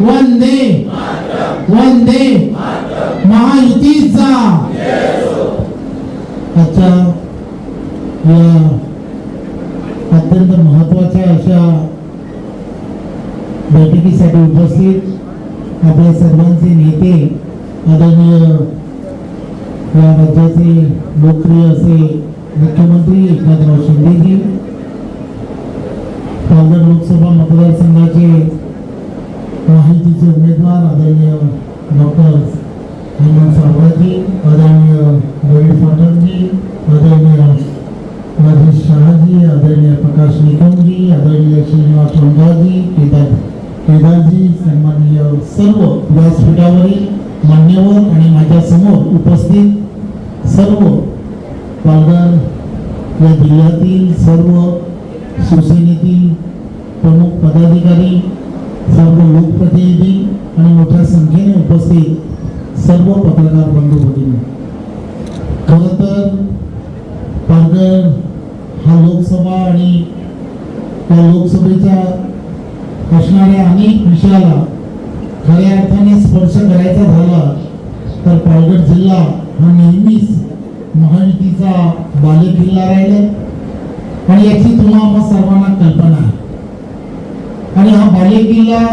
वंदे वंदे महायुतीचा. आता या अत्यंत महत्त्वाच्या अशा बैठकीसाठी उपस्थित आपल्या सर्वांचे नेते आदरणीय या राज्याचे लोकप्रिय असे मुख्यमंत्री एकनाथराव शिंदेजी पालघर लोकसभा मतदारसंघाचे माहितीचे उमेदवार आदरणीय डॉक्टर हेमंत सावराजी आदरणीय रवी पाठकजी आदरणीय राजेश शहाजी आदरणीय प्रकाश निकमजी आदरणीय श्रीनिवास रंगाजी केदार केदारजी सन्माननीय सर्व व्यासपीठावरील मान्यवर आणि माझ्यासमोर उपस्थित सर्व पालघर या जिल्ह्यातील सर्व शिवसेनेतील प्रमुख पदाधिकारी लोकप्रतिनिधी आणि मोठ्या संख्येने उपस्थित सर्व पत्रकार बंधू भगिनी. खरं तर पालघर हा लोकसभा आणि त्या लोकसभेच्या असणाऱ्या अनेक विषयाला खऱ्या अर्थाने स्पर्श करायचा झाला तर पालघर जिल्हा हा नेहमीच महायुतीचा बालेकिल्ला राहिला. आणि याची तुम्हा सर्वांना कल्पना आहे. आणि हा बालेकिल्ला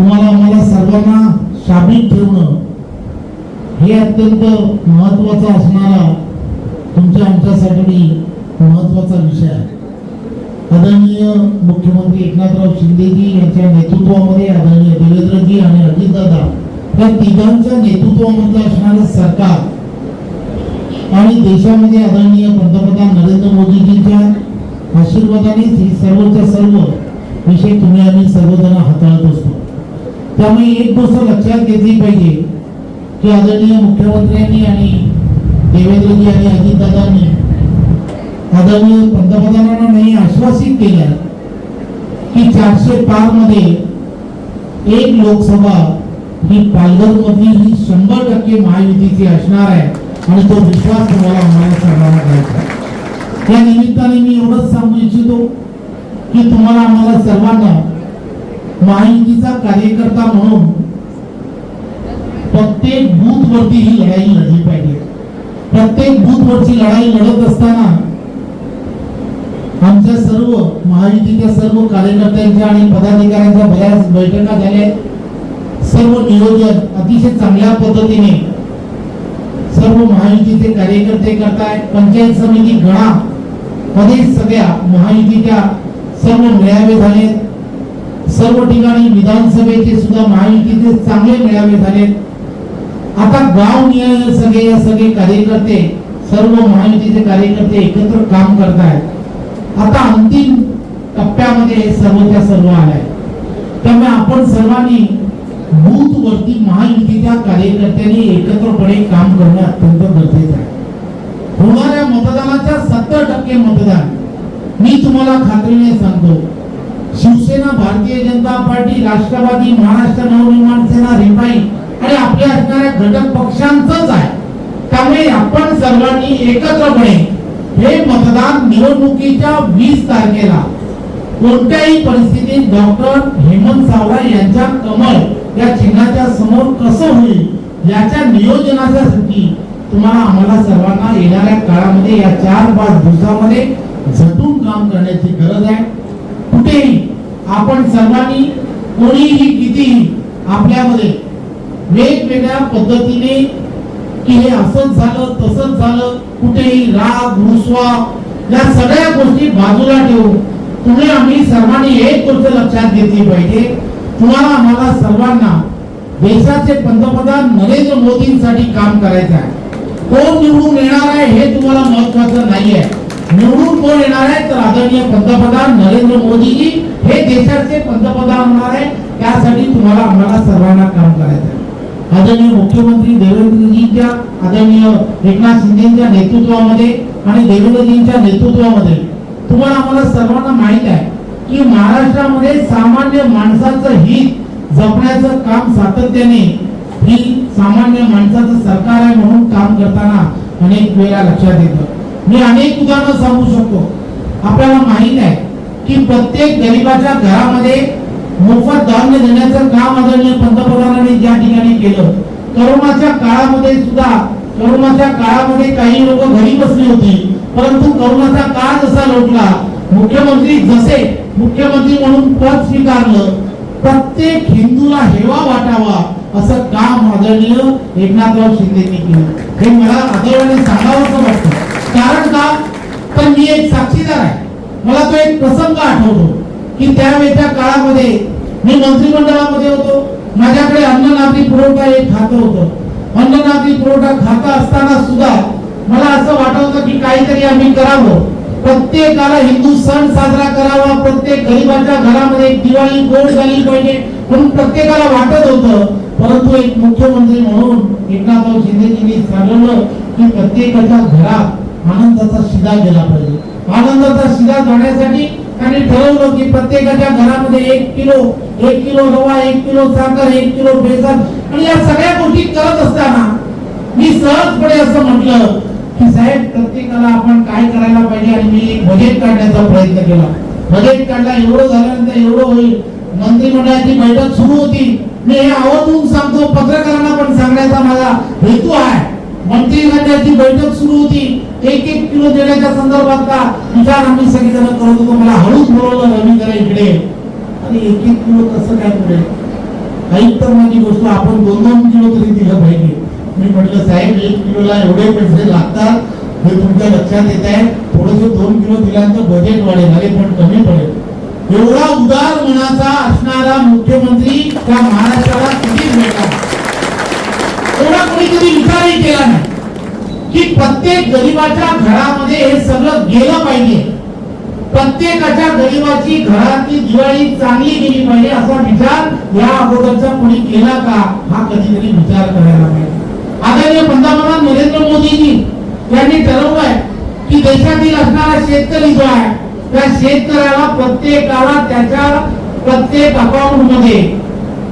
तुम्हाला आम्हाला सर्वांना शाबित ठेवणं हे अत्यंत महत्त्वाचा असणारा तुमच्या आमच्यासाठी महत्त्वाचा विषय आहे. आदरणीय मुख्यमंत्री एकनाथराव शिंदेजी यांच्या नेतृत्वामध्ये आदरणीय देवेंद्रजी आणि अजितदादा या तिघांच्या नेतृत्वामध्ये असणारं सरकार आणि देशामध्ये आदरणीय पंतप्रधान नरेंद्र मोदीजींच्या आशीर्वादानेच ही सर्वच्या सर्व विषय तुम्ही आम्ही सर्वजण हाताळत असतो. त्यामुळे एक गोष्ट लक्षात घेतली पाहिजे की आदरणीय मुख्यमंत्र्यांनी आणि देवेंद्रजी आणि अजितदादांनी आदरणीय पंतप्रधानांना नाही आश्वासित केलं की चारशे पारमध्ये एक लोकसभा ही पालघर मधली ही शंभर टक्के महायुतीची असणार आहे आणि तो विश्वास तुम्हाला आम्हाला सर्वांना द्यायचा या निमित्ताने मी एवढंच सांगू इच्छितो की तुम्हाला आम्हाला सर्वांना महायुतीचा कार्यकर्ता म्हणून प्रत्येक बूथ वरती ही लढाई लढली पाहिजे. प्रत्येक बूथ वरची लढाई लढत असताना आमच्या सर्व महायुतीच्या सर्व कार्यकर्त्यांच्या आणि पदाधिकाऱ्यांच्या बऱ्याच बैठका झाल्या सर्व नियोजन अतिशय चांगल्या पद्धतीने सर्व महायुतीचे कार्यकर्ते करताय. पंचायत समिती गणा मध्ये सगळ्या महायुतीच्या सर्व मेळावे झाले सर्व ठिकाणी विधानसभेचे सुद्धा महायुतीचे चांगले मेळावे झाले. आता गाव निहाय सगळे या सगळे कार्यकर्ते सर्व महायुतीचे कार्यकर्ते एकत्र काम करतायत. आता अंतिम टप्प्यामध्ये सर्व त्या सर्व आलाय त्यामुळे आपण सर्वांनी बूथ वरती महायुतीच्या कार्यकर्त्यांनी एकत्रपणे काम करणं अत्यंत गरजेचं आहे. होणाऱ्या मतदानाच्या सत्तर टक्के मतदान मी तुम्हाला खात्रीने सांगतो. शिवसेना भारतीय जनता पार्टी राष्ट्रवादी महाराष्ट्र नवनिर्माण सेना रिपाई आणि आपल्या असणाऱ्या घटक पक्षांचंच आहे. त्यामुळे आपण सर्वांनी एकत्रपणे हे मतदान निवडणुकीच्या वीस तारखेला कोणत्याही परिस्थितीत डॉक्टर हेमंत सावरा यांच्या कमळ या चिन्हाच्या समोर कसं होईल याच्या नियोजनासाठी तुम्हाला आम्हाला सर्वांना येणाऱ्या काळामध्ये या चार पाच दिवसामध्ये झटून काम करण्याची गरज आहे. कुठेही आपण सर्वांनी कोणीही कितीही आपल्यामध्ये वेगवेगळ्या पद्धतीने की हे असंच झालं तसंच झालं कुठेही राग रुसवा या सगळ्या गोष्टी बाजूला ठेवून तुम्ही आम्ही सर्वांनी एक गोष्ट लक्षात घेतली पाहिजे. तुम्हाला आम्हाला सर्वांना देशाचे पंतप्रधान नरेंद्र मोदींसाठी काम करायचं आहे. कोण निवडून येणार आहे हे तुम्हाला महत्वाचं नाही आहे निवडून कोण येणार आहे? तर आदरणीय पंतप्रधान नरेंद्र मोदीजी. हे देशाचे पंतप्रधान होणार आहे. त्यासाठी तुम्हाला आम्हाला सर्वांना काम करायचं आहे आदरणीय मुख्यमंत्री देवेंद्रजींच्या आदरणीय एकनाथ शिंदेच्या नेतृत्वामध्ये आणि देवेंद्रजींच्या नेतृत्वामध्ये तुम्हाला आम्हाला सर्वांना माहीत आहे की महाराष्ट्रामध्ये सामान्य माणसाचं हित जपण्याचं काम सातत्याने ही सामान्य माणसाचं सरकार आहे म्हणून काम करताना अनेक वेळा लक्षात येतं. मी अनेक उदाहरणं सांगू शकतो. आपल्याला माहीत आहे की प्रत्येक गरीबाच्या घरामध्ये मोफत धान्य देण्याचं काम आदरणीय पंतप्रधानांनी ज्या ठिकाणी केलं करोनाच्या काळामध्ये सुद्धा करोनाच्या काळामध्ये काही लोक घरी बसली होती परंतु करोनाचा काळ जसा लोटला मुख्यमंत्री जसे मुख्यमंत्री म्हणून पद स्वीकारलं प्रत्येक हिंदूला हेवा वाटावा असं काम आदरणीय एकनाथराव शिंदेनी केलं. हे मला आदरवाने सांगावं वाटतं. कारण का? पण मी एक साक्षीदार आहे. मला तो एक प्रसंग आठवतो की त्यावेळेच्या काळामध्ये मी मंत्रिमंडळामध्ये होतो. माझ्याकडे अन्न नागरी पुरवठा एक खातं होतं. अन्न नागरी पुरवठा खातं असताना सुद्धा मला असं वाटत होतं की काहीतरी आम्ही करावं. प्रत्येकाला हिंदू सण साजरा करावा प्रत्येक गरीबाच्या घरामध्ये दिवाळी गोड झाली पाहिजे म्हणून प्रत्येकाला वाटत होतं. परंतु एक मुख्यमंत्री म्हणून एकनाथराव शिंदेजींनी सांगितलं की प्रत्येकाच्या घरात आनंदाचा शिदा गेला पाहिजे. आनंदाचा शिदा जाण्यासाठी त्यांनी ठरवलं की प्रत्येकाच्या घरामध्ये एक किलो एक किलो रवा एक किलो साखर एक किलो बेसन आणि या सगळ्या गोष्टी करत असताना मी सहजपणे असं म्हटलं की साहेब प्रत्येकाला आपण काय करायला पाहिजे आणि मी एक बजेट काढण्याचा प्रयत्न केला. बजेट काढला एवढं झाल्यानंतर एवढं होईल. मंत्रिमंडळाची बैठक सुरू होती. मी हे आवर्जून सांगतो पत्रकारांना पण सांगण्याचा माझा हेतू आहे. मंत्रिमंडळाची बैठक सुरू होती. एक एक किलो देण्याच्या संदर्भात का विचार आम्ही सगळेजण करत होतो मला हळूच बोलवलं रवी इकडे. आणि एक एक किलो कसं काय पुढे? काही तर माझी गोष्ट आपण दोन दोन किलो तरी दिलं पाहिजे. मी म्हटलं साहेब एक किलोला एवढे पैसे लागतात. हे तुमच्या लक्षात येत आहे. थोडस दोन किलो दिल्यानंतर बजेट वाढेल. अरे पण कमी पडेल. एवढा उदार मनाचा असणारा मुख्यमंत्री त्या महाराष्ट्राला कधीच भेटला एवढा कोणी कधी विचारही केला नाही. की प्रत्येक गरीबाच्या घरामध्ये हे सगळं गेलं पाहिजे. प्रत्येकाच्या गरीबाची घरातली दिवाळी चांगली गेली पाहिजे असा विचार या अगोदरचा कोणी केला का? हा कधीतरी विचार करायला पाहिजे. आदरणीय पंतप्रधान नरेंद्र मोदीजी यांनी ठरवलंय की देशातील असणारा शेतकरी जो आहे त्या शेतकऱ्याला प्रत्येकाला त्याच्या प्रत्येक अकाउंटमध्ये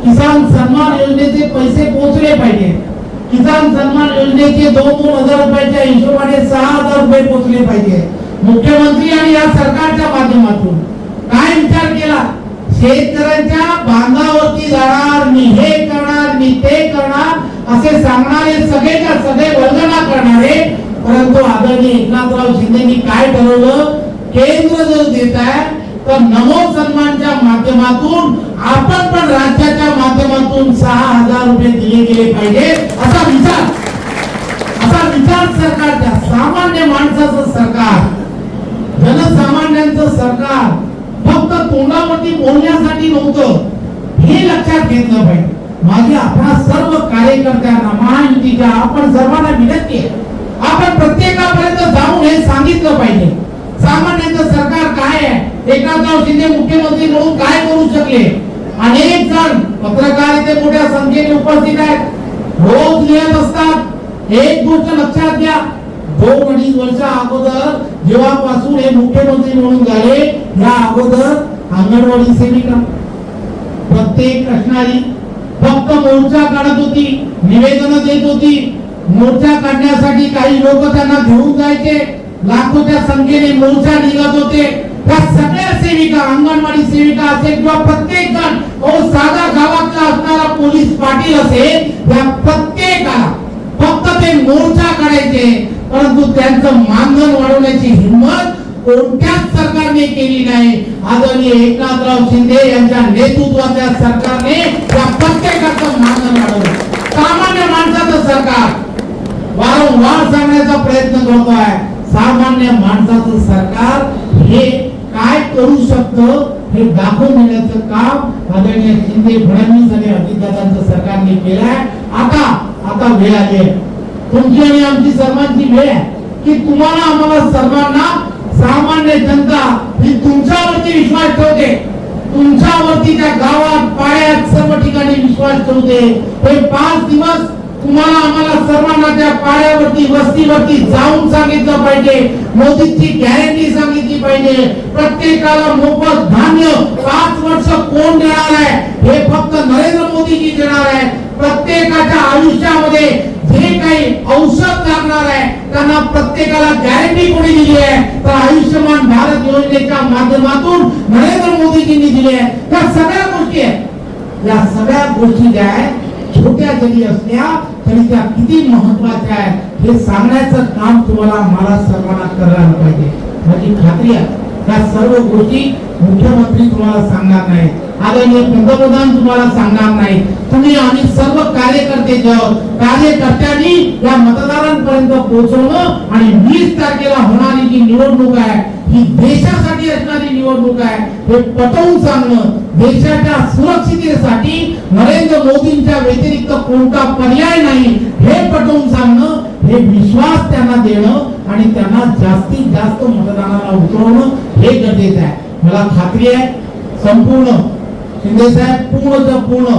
किसान सन्मान योजनेचे पैसे पोहोचले पाहिजे. किसान सन्मान योजनेचे दोन दोन हजार रुपयाच्या हिशोबाने सहा हजार रुपये पोचले पाहिजे. मुख्यमंत्री आणि या सरकारच्या माध्यमातून. काय विचार केला? शेतकऱ्यांच्या बांधावरती जाणार मी हे करणार मी ते करणार असे सांगणारे सगळेच्या सगळे वंदना करणारे. परंतु आदरणीय एकनाथराव शिंदेनी काय ठरवलं? केंद्र जर देत आहे तर नमो सन्मानच्या माध्यमातून आपण पण राज्याच्या माध्यमातून सहा हजार रुपये दिले गेले पाहिजे. विचार. असा विचार सरकारच्या सामान्य माणसाचं सरकार जनसामान्यांचं सरकार फक्त तोंडावरती बोलण्यासाठी नव्हतं हे लक्षात घेतलं पाहिजे. माझी आपणा सर्व कार्यकर्त्यांना महायुतीच्या आपण सर्वांना विनंती आहे. आपण प्रत्येकापर्यंत जाऊन हे सांगितलं पाहिजे. सामान्यांचं सरकार काय आहे? एकनाथराव शिंदे मुख्यमंत्री म्हणून काय करू शकले? अनेक जण पत्रकार इथे मोठ्या संख्येने उपस्थित आहेत. रोज लिहित असतात. एक गोष्ट लक्षात घ्या. दोन अडीच वर्षा अगोदर जेव्हापासून हे मुख्यमंत्री म्हणून झाले या अगोदर अंगणवाडी सेविका. प्रत्येक असणारी फक्त मोर्चा काढत होती निवेदन देत होती. मोर्चा काढण्यासाठी काही लोक त्यांना घेऊन जायचे. लाखोच्या संख्येने मोर्चा निघत होते. त्या सगळ्या सेविका अंगणवाडी सेविका असेल किंवा प्रत्येक जण अहो साधा गावातला असणारा पोलीस पाटील असेल त्या प्रत्येकाला फक्त ते मोर्चा काढायचे परंतु त्यांचं मानधन वाढवण्याची हिंमत कोणत्याच सरकारने केली नाही. आदरणीय एकनाथराव शिंदे यांच्या नेतृत्वाच्या सरकारने या प्रत्येकाचं मानधन वाढवलं. सामान्य माणसाचं सरकार वारंवार सांगण्याचा प्रयत्न करतो आहे सामान्य माणसाचं सरकार हे काय करू शकतो हे दाखवून देण्याचं काम आदरणीय शिंदे फडणवीस आणि अजितदादांचं सरकारने केलंय. आता आता वेळ आली आहे. तुमची आणि आमची सर्वांची वेळ आहे. की तुम्हाला आम्हाला सर्वांना सामान्य जनता ही तुमच्यावरती विश्वास ठेवते. तुमच्यावरती त्या गावात पाड्यात सर्व ठिकाणी विश्वास ठेवते. हे पाच दिवस तुम्हाला आम्हाला सर्वांना त्या पाड्यावरती वस्तीवरती जाऊन सांगितलं पाहिजे. मोदीची गॅरंटी सांगितली पाहिजे. प्रत्येकाला मोफत धान्य पाच वर्ष कोण देणार आहे हे फक्त नरेंद्र मोदीजी देणार आहे. प्रत्येकाच्या आयुष्यामध्ये जे काही औषध लागणार आहे त्यांना प्रत्येकाला गॅरंटी कोणी दिली आहे? तर आयुष्यमान भारत योजनेच्या माध्यमातून नरेंद्र मोदीजींनी दिली आहे. त्या सगळ्या गोष्टी आहेत. या सगळ्या गोष्टी ज्या आहेत छोट्या जरी असल्या तरी त्या किती महत्त्वाच्या आहेत हे सांगण्याचं काम तुम्हाला मला सर्वांना करायला पाहिजे. माझी खात्री आहे त्या सर्व गोष्टी मुख्यमंत्री तुम्हाला सांगणार नाही आदरणीय पंतप्रधान तुम्हाला सांगणार नाही तुम्ही आम्ही सर्व कार्यकर्ते जे कार्यकर्त्यांनी या मतदारांपर्यंत पोहोचवणं आणि वीस तारखेला होणारी जी निवडणूक आहे ही देशासाठी असणारी निवडणूक आहे हे पटवून सांगणं देशाच्या सुरक्षिततेसाठी नरेंद्र मोदींच्या व्यतिरिक्त कोणता पर्याय नाही हे पटवून सांगणं हे विश्वास त्यांना देणं आणि त्यांना जास्तीत जास्त मतदानाला उतरवणं हे गरजेचं आहे. मला खात्री आहे संपूर्ण शिंदे साहेब पूर्णच्या पूर्ण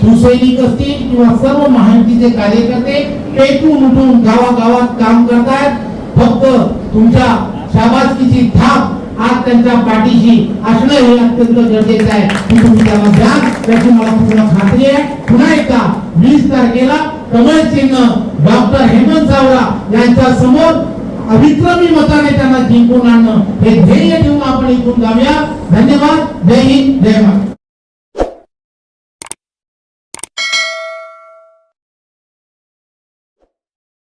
शिवसैनिक असतील किंवा सर्व महायुतीचे कार्यकर्ते पेटून उठून गावागावात काम करतायत फक्त तुमच्या शाबासकीची थाप आज त्यांच्या पाठीशी असणं हे अत्यंत गरजेचं आहे. की तुम्ही त्याला द्या त्याची मला पूर्ण खात्री आहे. पुन्हा एकदा वीस तारखेला कमळ सिंह डॉक्टर हेमंत सावरा यांच्या समोर अविक्रमी मताने त्यांना जिंकून आणणं हे ध्येय ठेवून आपण इथून जाऊया. धन्यवाद. जय हिंद. जय महाराष्ट्र